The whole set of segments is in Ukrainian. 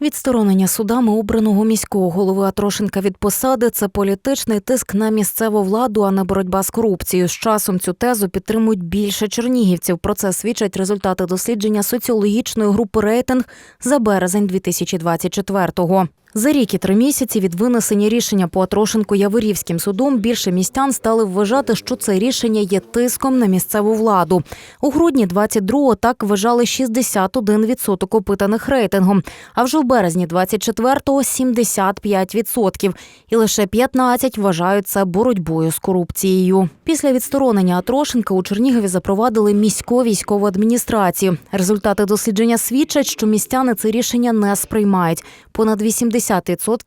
Відсторонення судами обраного міського голови Атрошенка від посади це політичний тиск на місцеву владу, а не боротьба з корупцією. З часом цю тезу підтримують більше чернігівців. Про це свідчать результати дослідження соціологічної групи рейтинг за березень 2024-го. За рік і три місяці від винесення рішення по Атрошенку Яворівським судом більше містян стали вважати, що це рішення є тиском на місцеву владу. У грудні 22-го так вважали 61% опитаних рейтингом, а вже в березні 24-го – 75%. І лише 15 вважають це боротьбою з корупцією. Після відсторонення Атрошенка у Чернігові запровадили міську військову адміністрацію. Результати дослідження свідчать, що містяни це рішення не сприймають. Понад 80%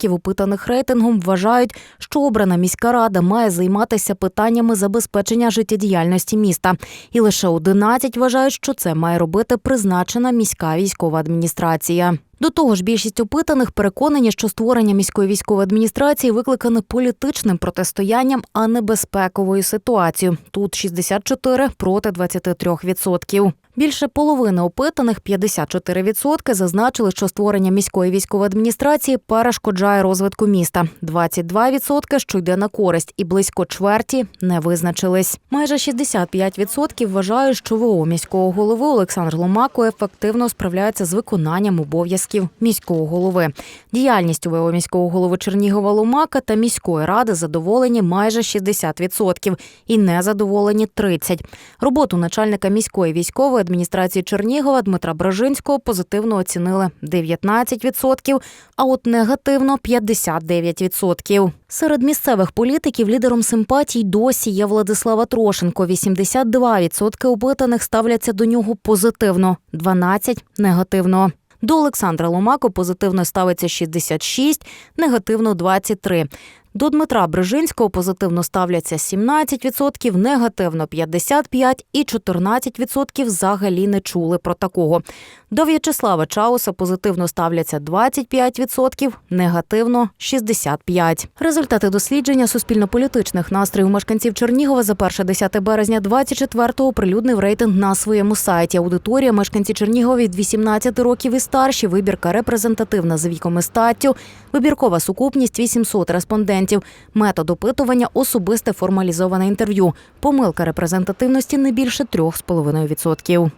опитаних рейтингом вважають, що обрана міська рада має займатися питаннями забезпечення життєдіяльності міста. І лише 11 вважають, що це має робити призначена міська військова адміністрація. До того ж, більшість опитаних переконані, що створення міської військової адміністрації викликане політичним протистоянням, а не безпековою ситуацією. Тут 64 проти 23%. Більше половини опитаних 54% зазначили, що створення міської військової адміністрації перешкоджає розвитку міста. 22% – що йде на користь, і близько чверті не визначились. Майже 65% вважають, що ВО міського голови Олександр Ломако ефективно справляється з виконанням обов'язків міського голови. Діяльністю ВО міського голови Чернігова Ломака та міської ради задоволені майже 60% і незадоволені 30%. Роботу начальника міської військової адміністрації Чернігова Дмитра Брожинського позитивно оцінили 19%, а от негативно 59%. Серед місцевих політиків лідером симпатій досі є Владислава Трошенко. 82% опитаних ставляться до нього позитивно, 12% – негативно. До Олександра Ломако позитивно ставиться 66, негативно 23. До Дмитра Брижинського позитивно ставляться 17%, негативно 55% і 14% взагалі не чули про такого. До В'ячеслава Чауса позитивно ставляться 25%, негативно 65%. Результати дослідження суспільно-політичних настроїв мешканців Чернігова за перше 10 березня 24-го оприлюднив рейтинг на своєму сайті. Аудиторія мешканці Чернігова від 18 років і старші, вибірка репрезентативна за віком і статтю, вибіркова сукупність 800 респондентів. Метод опитування особисте формалізоване інтерв'ю. Помилка репрезентативності не більше 3,5%.